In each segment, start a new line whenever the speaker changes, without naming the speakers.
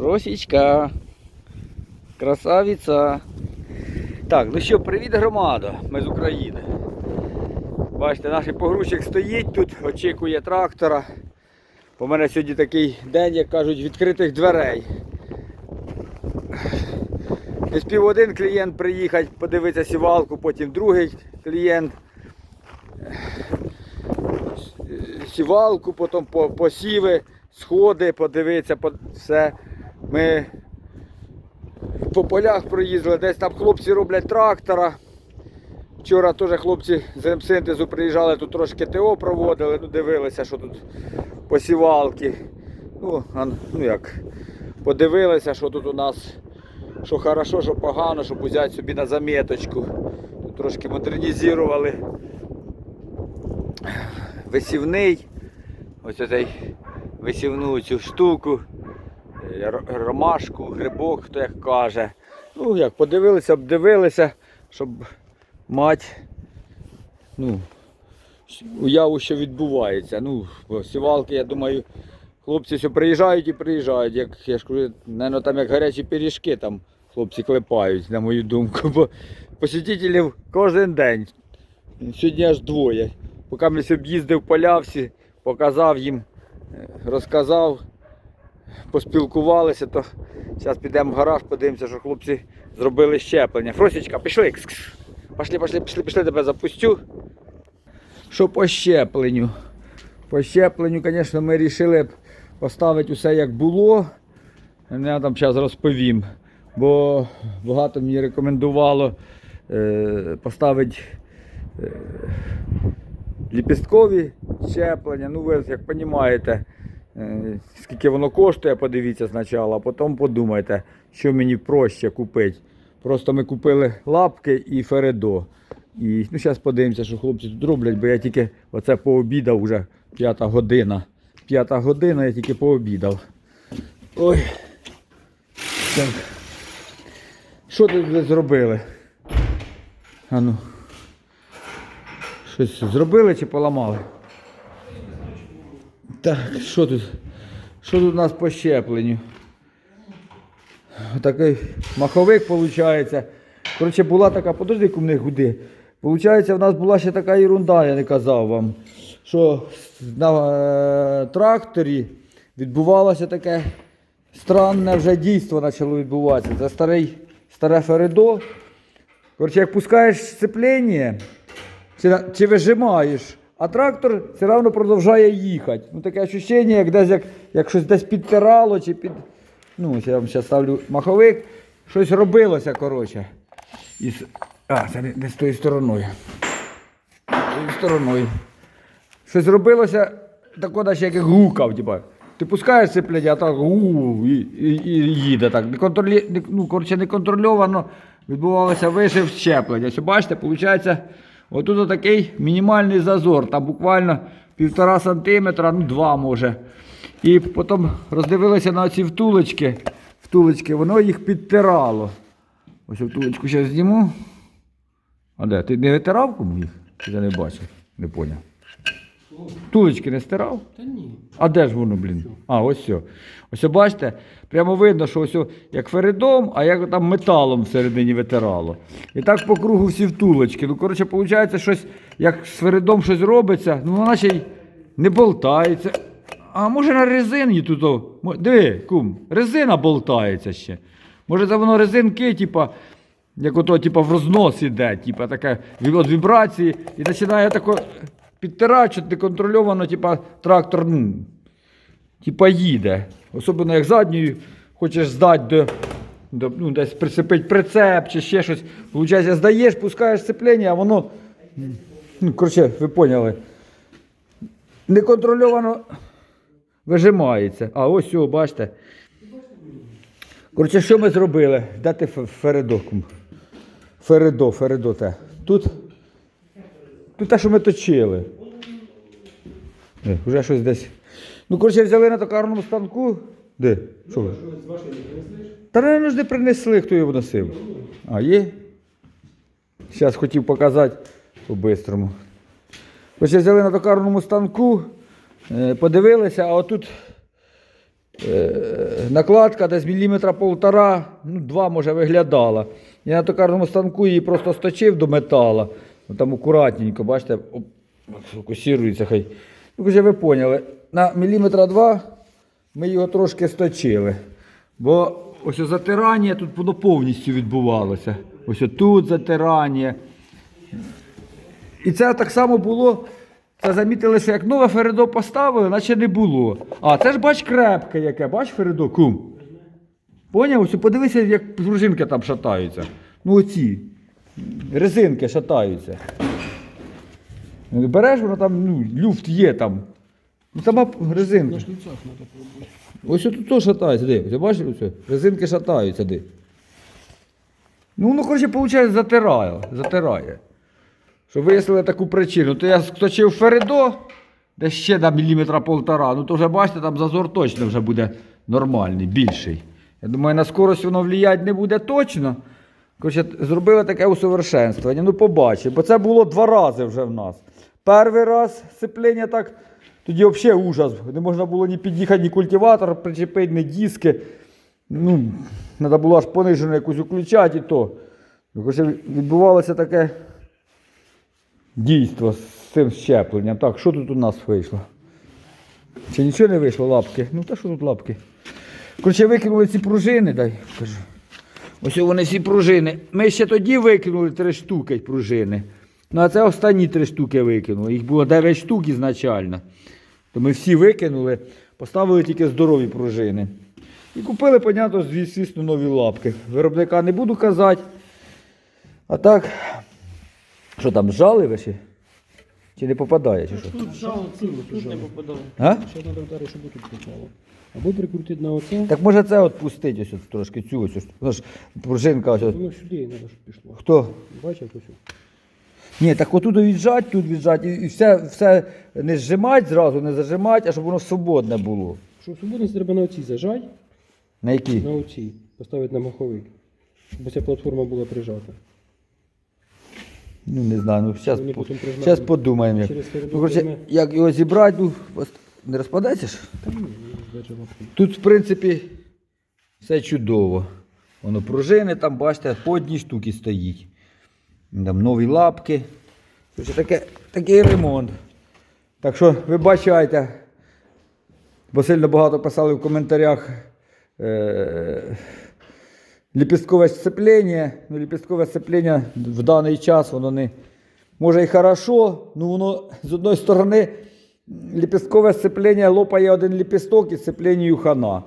Росічка. Красавиця. Так, ну що, привіт, громада. Ми з України. Бачите, наш погрузчик стоїть тут, очікує трактора. У мене сьогодні такий день, як кажуть, відкритих дверей. Не спів один клієнт приїхати, подивитися сівалку, потім другий клієнт. Сівалку, потім посіви, сходи, подивитися, по- все. Ми по полях проїздили, десь там хлопці роблять трактора. Вчора теж хлопці з ремсинтезу приїжджали, тут трошки ТО проводили, ну дивилися, що тут посівалки. Ну, ну як, подивилися, що тут у нас, що хорошо, що погано, щоб взяти собі на заметочку. Тут трошки модернізували. Висівний. Ось цей висівну цю штуку. Ромашку, грибок, хто як каже. Ну як, подивилися, обдивилися, щоб мати ну, уяву, що відбувається. Ну, сівалки, я думаю, хлопці все приїжджають і приїжджають. Як я ж кажу, наверное, там як гарячі пиріжки там хлопці клепають, на мою думку. Бо посетителів кожен день. Сьогодні аж двоє. Поки ми об'їздив поля всі, показав їм, е, розказав, поспілкувалися, то зараз підемо в гараж, подивимося, що хлопці зробили щеплення. Фросічка, пішли. Пішли, пішли, пішли, пішли, тебе запустю. Що по щепленню? По щепленню, звісно, ми вирішили поставити усе як було. Я там зараз розповім. Бо багато мені рекомендувало е, поставити е, ліпісткові щеплення. Ну, ви як розумієте, скільки воно коштує, подивіться спочатку, а потім подумайте, що мені проще купити. Просто ми купили лапки і фередо. І ну, зараз подивимося, що хлопці тут роблять, бо я тільки оце пообідав вже п'ята година. П'ята година я тільки пообідав. Ой. Так. Що тут зробили? А ну. Щось зробили чи поламали? Так, що тут? Що тут у нас по щепленню? Такий маховик виходить. Коротше, була така, подожди, кум не гуди. Получається, в нас була ще така ерунда, я не казав вам, що на е, тракторі відбувалося таке странне вже дійство почало відбуватися. Це старий, старе Фередо. Коротше, як пускаєш сцеплення, чи, чи вижимаєш, а трактор все одно продовжує їхати. Ну таке відчуття, як десь як, як щось десь підтирало, чи під. Ну, я вам зараз ставлю маховик. Щось робилося, коротше. І... А, це не, не з тою стороною. З Тою стороною. Щось робилося, тако наче як гукав, типа. Ти пускаєш сцеплення, а так у і, і, і їде так. Не- Ну, коротше, неконтрольовано відбувалося вишив щеплення. Ось бачите, виходить, отут такий мінімальний зазор, там буквально півтора сантиметра, ну два може. І потім роздивилися на ці втулочки. Втулочки, воно їх підтирало. Ось втулочку зараз зніму. А де? Ти не витирав кому їх? Я не бачив, не поняв. Втулочки не стирав?
Та ні.
А де ж воно, блін? А, ось все. Ось бачите, прямо видно, що ось як феридом, а як там металом всередині витирало. І так по кругу всі втулочки. Ну, коротше, виходить, щось, як з феридом щось робиться, ну вона ще й не болтається. А може на резині тут. о, Диви, кум, резина болтається ще. Може це воно резинки, типа, як ото, типа, в рознос іде, типа таке від від вібрації, і починає тако підтирати, що неконтрольовано, типа, трактор, ну, типа їде. Особливо як задньою хочеш здати до, до ну, десь прицепити прицеп чи ще щось. Получається, здаєш, пускаєш сцеплення, а воно. Ну, коротше, ви поняли. Неконтрольовано вижимається. А ось цього, бачите. Коротше, що ми зробили? Дати Фередо. Фередо, Фередо те. Тут. Тут те, що ми точили. Е, Вже щось десь. Ну, коротше, взяли на токарному станку. Де? Що ви?
З принеслиш?
Та не принесли, хто його носив. А, є? Зараз хотів показати по-бистрому. Ось взяли на токарному станку, е, подивилися, а отут Е, накладка десь міліметра полтора, ну, два може виглядала. Я на токарному станку її просто сточив до метала. Ну, Там акуратненько, бачите, фокусується хай. Ну, вже ви поняли, на міліметра два ми його трошки сточили. Бо ось затирання тут воно повністю відбувалося. Ось тут затирання. І це так само було. Це замітили, що як нове Феридо поставили, наче не було. А це ж бач крепке яке, бач Феридо, кум. Поняв? Ось подивися, як пружинки там шатаються. Ну оці. Резинки шатаються. Береш, воно там, ну, люфт є там. Ну, сама резинка. Ось тут то шатається? Ти бачиш оце? Резинки шатаються, де? Ну, воно, коротше, виходить, затирає. затирає. Щоб вияснили таку причину. То я сточив Феридо, де ще на міліметра полтора, ну то вже бачите, там зазор точно вже буде нормальний, більший. Я думаю, на скорость воно вліяти не буде точно. Коротше, зробили таке усовершенствування. Ну, побачимо. Бо це було два рази вже в нас. Перший раз сцеплення так, тоді взагалі ужас. Не можна було ні під'їхати, ні культиватор причепити, ні диски. Ну, треба було аж понижену якусь включати і то. Коротше, відбувалося таке дійство з цим щепленням. Так, що тут у нас вийшло? Чи нічого не вийшло, лапки? Ну, та що тут лапки? Коротше, викинули ці пружини, дай покажу. Ось вони всі пружини. Ми ще тоді викинули три штуки пружини. Ну, а це останні три штуки викинули. Їх було 9 штук ізначально. То ми всі викинули, поставили тільки здорові пружини. І купили, понятно, звісно, нові лапки. Виробника не буду казати. А так, що там, жали ви ще? Чи не попадає, чи що?
Тут жало ціло, тут не попадало.
А?
Ще треба вдарити, щоб тут попало. Або прикрутити на оце.
Так може це от пустить ось от трошки цю ось. ось. Воно ж пружинка ось. от.
Воно сюди треба, щоб пішло.
Хто?
Бачив ось?
Ні, так отут віджать, тут віджать, і, і все, все не зжимать зразу, не зажимать, а щоб воно свободне було.
Щоб свободність треба на оці зажать,
На які?
на оці, поставити на маховик. Щоб ця платформа була прижата.
Ну не знаю, ну зараз
Вони
по,
потім прижмуть.
щас подумаємо. Як.
Через
Ну, коротше, як його зібрати, ну, не розпадається ж?
Та ні, не.
Тут, в принципі, все чудово. Воно пружини там, бачите, по одній штуці стоїть. Там нові лапки. Коротше, таке, такий ремонт. Так що вибачайте, бо сильно багато писали в коментарях е- ліпісткове сцеплення. Ну, ліпісткове сцеплення в даний час воно не. Може і хорошо, ну воно з одної сторони ліпісткове сцеплення лопає один ліпісток і сцепленню хана.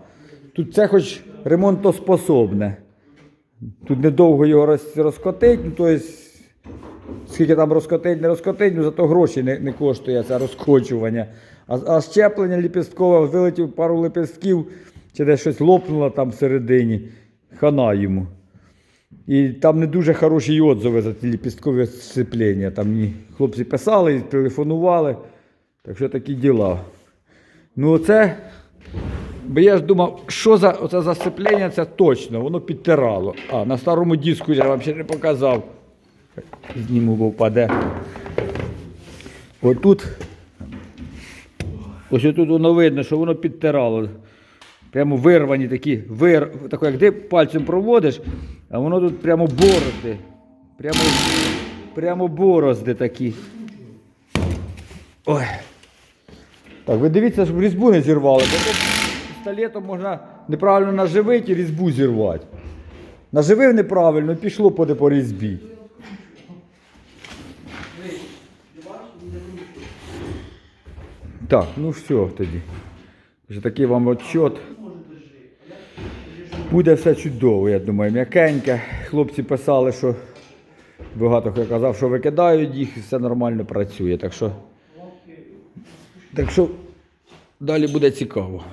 Тут це хоч ремонтоспособне. Тут недовго його роз- розкотить, ну, тобто, скільки там розкотить, не розкотить, ну зато гроші не, не коштує це розкочування. А, а щеплення ліпісткове, вилетів пару лепестків, чи десь щось лопнуло там всередині, хана йому. І там не дуже хороші отзиви за ці ліпісткові сцеплення. Там мені хлопці писали, телефонували. Так що такі діла. Ну оце. Бо я ж думав, що за оце засцеплення, це точно, воно підтирало. А, на старому диску я вам ще не показав. Зніму, бо впаде. Отут. Ось тут воно видно, що воно підтирало. Прямо вирвані такі, вир, тако, як ти пальцем проводиш, а воно тут прямо борозди. Прямо, прямо борозди такі. Ой. Так, ви дивіться, щоб різьбу не зірвали, бо то пістолетом можна неправильно наживити і різьбу зірвати. Наживив неправильно, пішло по, по різьбі. Так, ну все тоді. Вже такий вам отчет. Буде все чудово, я думаю, м'якеньке. Хлопці писали, що багато хто казав, що викидають їх і все нормально працює. Так що, так що далі буде цікаво.